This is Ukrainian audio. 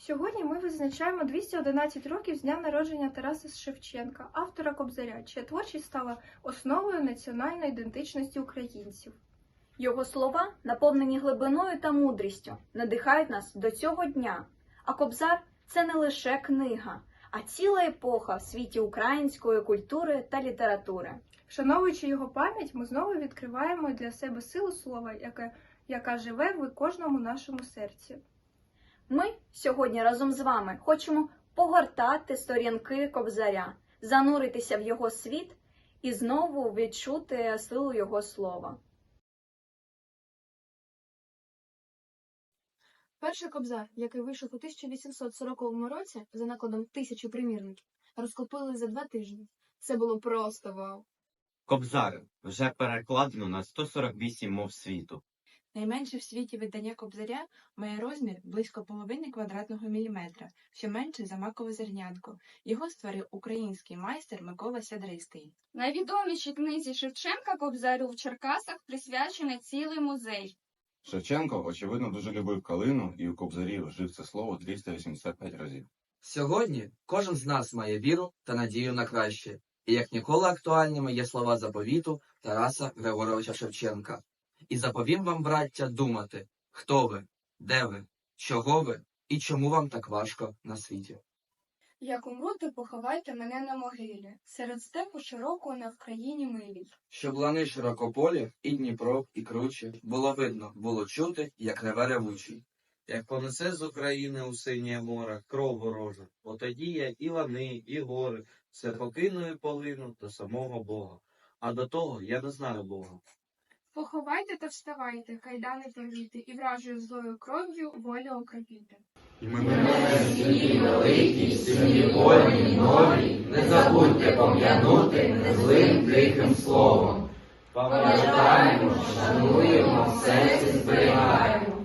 Сьогодні ми визначаємо 211 років з дня народження Тараса Шевченка, автора Кобзаря, чия творчість стала основою національної ідентичності українців. Його слова, наповнені глибиною та мудрістю, надихають нас до цього дня. А Кобзар це не лише книга, а ціла епоха в світі української культури та літератури. Вшановуючи його пам'ять, ми знову відкриваємо для себе силу слова, яке, яка живе в кожному нашому серці. Ми сьогодні разом з вами хочемо погортати сторінки Кобзаря, зануритися в його світ і знову відчути силу його слова. Перший кобзар, який вийшов у 1840 році за накладом тисячі примірників, розкупили за два тижні. Це було просто вау. Кобзар вже перекладено на 148 мов світу. Найменше в світі видання кобзаря має розмір близько половини квадратного міліметра, що менше за макове зернятко. Його створив український майстер Микола Сядристий. Найвідомішій книзі Шевченка Кобзарю в Черкасах присвячений цілий музей. Шевченко, очевидно, дуже любив калину і у кобзарі вжив це слово 285 разів. Сьогодні кожен з нас має віру та надію на краще, і як ніколи актуальними є слова заповіту Тараса Григоровича Шевченка. І заповім вам, браття, думати, хто ви, де ви, чого ви і чому вам так важко на світі. Як умру, то поховайте мене на могилі, серед степу широкого на Вкраїні милій. Щоб лани широкополі, і Дніпро, і круче, було видно, було чути, як реве ревучий. Як понесе з України у синє море кров ворожа, отоді я і лани, і гори, все покину і полину до самого Бога. А до того я не знаю Бога. Поховайте та вставайте, кайдани порвіти, і вражою злою кров'ю волю окропіти. великій, сильні вольні, нові, не забудьте пом'янути незлим тихим словом. Пам'ятаємо, шануємо, в серці зберігаємо.